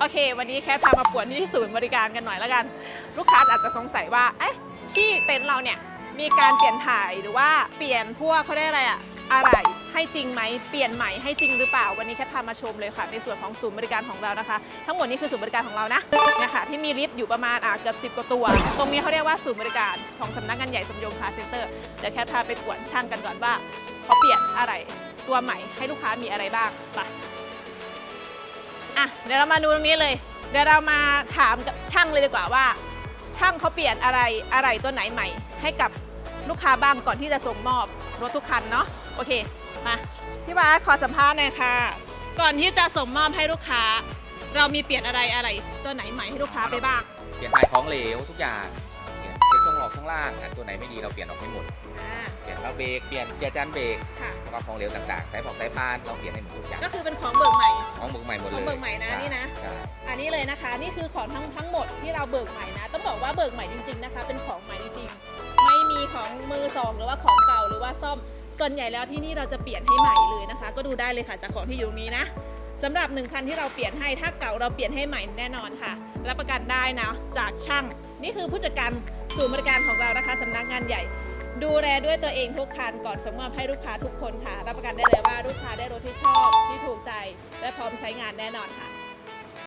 โอเค วันนี้แค่พามาป่วนที่ศูนย์บริการกันหน่อยแล้วกัน ลูกค้าอาจจะสงสัยว่าเอ๊ะที่เต็นท์เราเนี่ยมีการเปลี่ยนถ่ายหรือว่าเปลี่ยนพวกเขาได้อะไรอะอะไรให้จริงไหมเปลี่ยนใหม่ให้จริงหรือเปล่า วันนี้แค่พามาชมเลยค่ะ ในส่วนของศูนย์บริการของเรานะคะ ทั้งหมดนี้คือศูนย์บริการของเรานะเนี่ยค่ะที่มีลิฟต์อยู่ประมาณอะเกือบสิบ10กว่าตัว ตรงนี้เขาเรียกว่าศูนย์บริการของสำนักงานใหญ่สมยงคาเซ็นเตอร์เดี๋ยวแค่พาไปป่วนช่างกันก่อนว่าเขาเปลี่ยนอะไรตัวใหม่ให้ลูกค้ามีอะไรบ้างไป อะเดี๋ยวเรามาดูตรงนี้เลย เดี๋ยวเรามาถามกับช่างเลยดีกว่าว่า ช่างเขาเปลี่ยนอะไรอะไรตัวไหนใหม่ ให้กับลูกค้าบ้างก่อนที่จะส่งมอบรถทุกคันเนาะโอเคมาพี่บาสขอสัมภาษณ์หน่อยค่ะ ก่อนที่จะส่งมอบให้ลูกค้า เรามีเปลี่ยนอะไรอะไรตัวไหนใหม่ให้ลูกค้าไปบ้าง เปลี่ยนถ่ายของเหลวทุกอย่าง องออกข้างล่างอะตัวไหนไม่ดีเราเปลี่ยนออกให้หมด อ่าเปลี่ยนเราเบรกเปลี่ยนเกียร์จานเบรกค่ะแล้วก็ของเหลวต่างๆสายบอกสายพานเราเปลี่ยนให้หมดทุกอย่างก็คือเป็นของเบิกใหม่ ของเบิกใหม่หมดเลยของเบิกใหม่นะช่นี่นะ ใช่อันนี้เลยนะคะ นี่คือของทั้งทั้งหมดที่เราเบิกใหม่นะ ต้องบอกว่าเบิกใหม่จริงๆนะคะ เป็นของใหม่จริงๆ ไม่มีของมือสองหรือว่าของเก่าหรือว่าซ่อม ส่วนใหญ่แล้วที่นี่เราจะเปลี่ยนให้ใหม่เลยนะคะ ก็ดูได้เลยค่ะจากของที่อยู่ตรงนี้นะสำหรับหนึ่งคันที่เราเปลี่ยนให้ ถ้าเก่าเราเปลี่ยนให้ใหม่แน่นอนค่ะ รับประกันได้นะ จากช่าง นี่คือผู้จัดการ ศูนย์บริการของเรานะคะสำนักงานใหญ่ ดูแลด้วยตัวเองทุกคันก่อนส่งมอบให้ลูกค้าทุกคนค่ะ รับประกันได้เลยว่าลูกค้าได้รถที่ชอบที่ถูกใจ และพร้อมใช้งานแน่นอนค่ะ